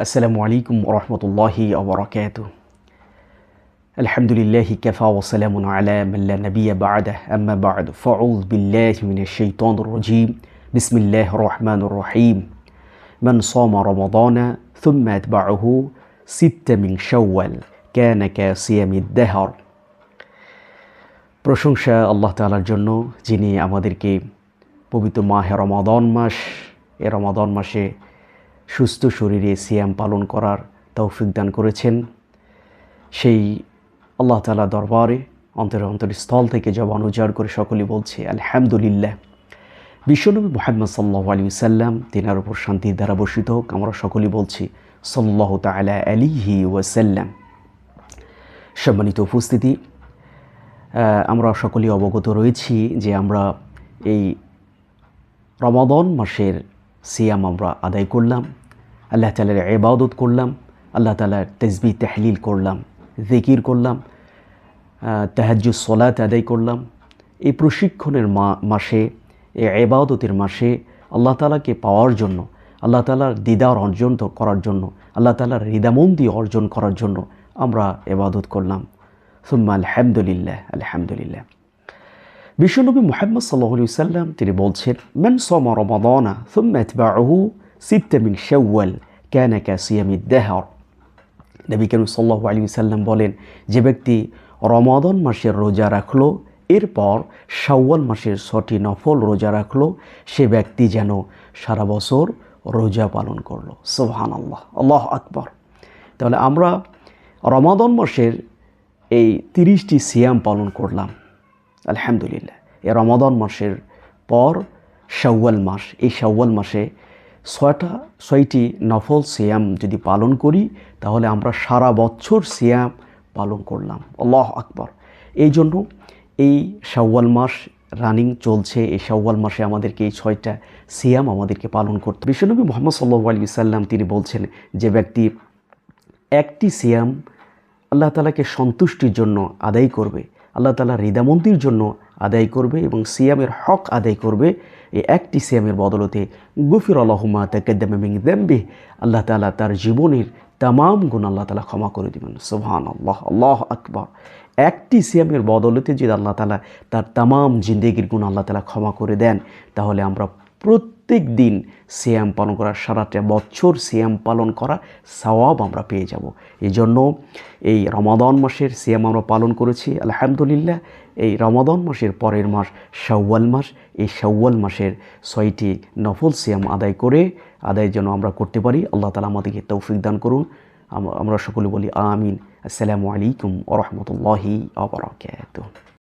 السلام عليكم ورحمة الله وبركاته الحمد لله كفى وسلام على من لا نبي بعده أما بعد فأعوذ بالله من الشيطان الرجيم بسم الله الرحمن الرحيم من صام رمضان ثم أتبعه ست من شوال كان كصيام الدهر প্রশংসা আল্লাহ তাআলার জন্য যিনি আমাদেরকে পবিত্র মাহে রমাদন মাস এ রমাদন মাসে সুস্থ শরীরে সিয়াম পালন করার তৌফিক দান করেছেন। সেই আল্লাহ তালা দরবারে অন্তর অন্তরস্থল থেকে জবান উজাড় করে সকলেই বলছে, আলহামদুলিল্লাহ। বিশ্বনবী মোহাম্মদ সাল্লাহ আলী সাল্লাম তেনার উপর শান্তির দ্বারা বসিত হোক, আমরা সকলে বলছি সাল্লাহ তালা আলিহি ওয়াসাল্লাম। সম্মানিত উপস্থিতি আমরা সকলেই অবগত রয়েছি যে আমরা এই রমাদন মাসের সিয়াম আমরা আদায় করলাম। আল্লাহ তালার এবাদত করলাম, আল্লাহ তালার তেজবি তেহলিল করলাম, জিকির করলাম তাহাজ্জু সলাত আদায় করলাম। এই প্রশিক্ষণের মাসে, এই এবাদতের মাসে আল্লাহ তালাকে পাওয়ার জন্য, আল্লাহ তালার দিদার অর্জন করার জন্য, আল্লাহ তালার হৃদামন্দি অর্জন করার জন্য আমরা এবাদত করলাম। সুম্মা আলহামদুলিল্লাহ আলহামদুলিল্লাহ। বিশ্বনবী মোহাম্মদ সাল্লাহ সাল্লাম তিনি বলছেন, মেন সম রমাদানা, সুম্মা ইতবাউহু সিত্তা মিন শাওয়াল কানা কাসিয়ামি দেহর নবী করিম সাল্লাহ আলী সাল্লাম বলেন যে ব্যক্তি রমাদন মাসের রোজা রাখল এরপর শাওয়াল মাসের ছটি নফল রোজা রাখল সে ব্যক্তি যেন সারা বছর রোজা পালন করল সোহান আল্লাহ আল্লাহ আকবর তাহলে আমরা রমাদন মাসের এই তিরিশটি সিয়াম পালন করলাম আলহামদুলিল্লাহ এই রমাদন মাসের পর শাওয়াল মাস এই শাওয়াল মাসে ছয়টা, ছয়টি নফল সিয়াম যদি পালন করি, তাহলে আমরা সারা বছর সিয়াম পালন করলাম। আল্লাহ আকবর। এই জন্য এই শাওয়াল মাস রানিং চলছে। এই শাওয়াল মাসে আমাদেরকে এই ছয়টা সিয়াম আমাদেরকে পালন করতে বিশ্বনবী মোহাম্মদ সাল্লু আলী সাল্লাম তিনি বলছেন যে, ব্যক্তি একটি সিয়াম আল্লাহ তালাকে সন্তুষ্টির জন্য আদায় করবে, আল্লাহ তালা হৃদামন্দির জন্য আদায় করবে এবং সিয়ামের হক আদায় করবে। এই একটি সিয়ামের বদলতে গুফির আল্লাহমা তাকেদ্দামিং দেম্বে আল্লাহ তালা তার জীবনের তামাম গুণ আল্লাহ তালা ক্ষমা করে দেবেন। সোহান আল্লাহ আল্লাহ আকবর। একটি সিয়ামের বদলতে যদি আল্লাহ তালা তার তামাম জিন্দেগির গুণ আল্লাহ তালা ক্ষমা করে দেন, তাহলে আমরা প্রত্যেক দিন সিয়াম পালন করা, সারাটা বছর সিয়াম পালন করা সওয়াব আমরা পেয়ে যাব। এই জন্য এই রমাদন মাসের সিয়াম আমরা পালন করেছি, আলহামদুলিল্লাহ। এই রমাদন মাসের পরের মাস শাওয়াল মাস, এই শাওয়াল মাসের ছয়টি নফল সিয়াম আদায় করে আদায়ের জন্য আমরা করতে পারি, আল্লাহ তালা আমাদেরকে তৌফিক দান করুন। আমরা সকলে বলি আমিন। আসসালামু আলাইকুম ওরহমতুল্লাহি আবরাকাত